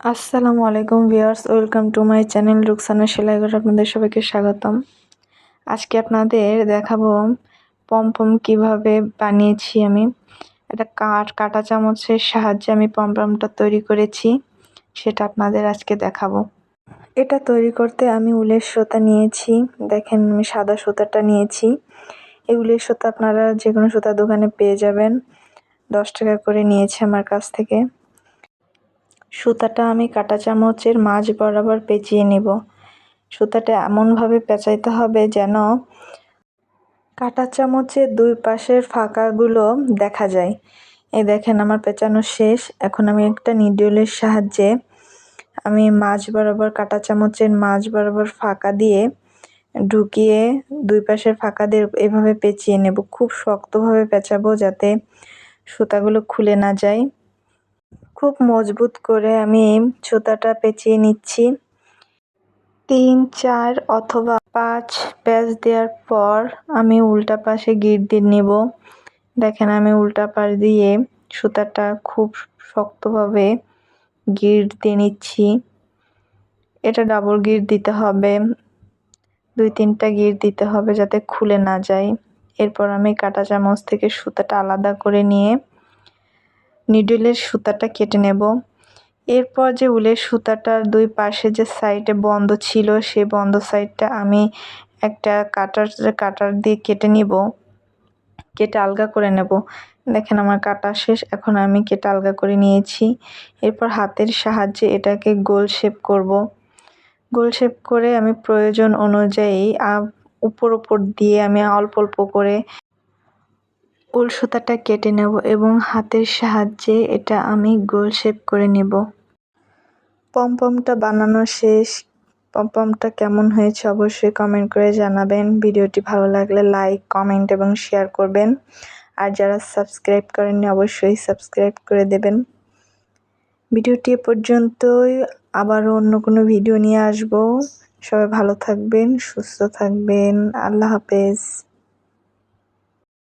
আসসালামু আলাইকুম viewers, welcome to my channel Ruksana Selaighar আপনাদের সবাইকে স্বাগতম। আজকে আপনাদের দেখাবো পমপম কীভাবে বানিয়েছি আমি। একটা কাঠ, কাটা চামচের সাহায্যে আমি পমপমটা তৈরি করেছি, সেটা আপনাদের আজকে দেখাবো। এটা তৈরি করতে আমি উলের সুতা নিয়েছি, দেখেন আমি সাদা সুতাটা নিয়েছি। এই উলের সুতা আপনারা যে কোনো সুতা দোকানে পেয়ে যাবেন। দশ টাকা করে নিয়েছে আমার কাছ থেকে। সুতাটা আমি কাঁটা চামচের মাঝ বরাবর পেঁচিয়ে নেব। সুতাটা এমনভাবে পেঁচাইতে হবে যেন কাঁটা চামচের দুই পাশের ফাঁকাগুলো দেখা যায়। এই দেখেন, আমার পেঁচানো শেষ। এখন আমি একটা নিডলের সাহায্যে আমি মাছ বরাবর, কাঁটা চামচের মাছ বরাবর ফাঁকা দিয়ে ঢুকিয়ে দুই পাশের ফাঁকা দিয়ে এভাবে পেঁচিয়ে নেব। খুব শক্তভাবে পেঁচাবো যাতে সুতাগুলো খুলে না যায়। খুব মজবুত করে আমি সুতাটা পেঁচিয়ে নিচ্ছি। তিন, চার অথবা পাঁচ প্যাচ দেওয়ার পর আমি উল্টা পাশে গিট দিয়ে নেব। দেখেন আমি উল্টা পাশ দিয়ে সুতাটা খুব শক্তভাবে গিট দিয়ে নিচ্ছি। এটা ডাবল গিট দিতে হবে। দুই, তিনটা গিট দিতে হবে যাতে খুলে না যায়। এরপর আমি কাটা চামচ থেকে সুতাটা আলাদা করে নিয়ে নিডলের সুতাটা কেটে নেব। এরপর যে উলের সুতাটার দুই পাশে যে সাইডে বন্ধ ছিল সেই বন্ধ সাইডটা আমি একটা কাটার কাটার দিয়ে কেটে নিব। কেটে আলগা করে নেব। দেখেন আমার কাটা শেষ, এখন আমি কেটে আলগা করে নিয়েছি। এরপর হাতের সাহায্যে এটাকে গোল শেপ করব। গোল শেপ করে আমি প্রয়োজন অনুযায়ী উপর উপর দিয়ে আমি অল্প অল্প করে উল সুতাটা কেটে নেব এবং হাতের সাহায্যে এটা আমি গোল শেপ করে নেব। পমপমটা বানানো শেষ। পমপমটা কেমন হয়েছে অবশ্যই কমেন্ট করে জানাবেন। ভিডিওটি ভালো লাগলে লাইক কমেন্ট এবং শেয়ার করবেন। আর যারা সাবস্ক্রাইব করেননি অবশ্যই সাবস্ক্রাইব করে দেবেন। ভিডিওটি এ পর্যন্তই। আবারও অন্য কোনো ভিডিও নিয়ে আসব। সবাই ভালো থাকবেন, সুস্থ থাকবেন। আল্লাহ হাফেজ।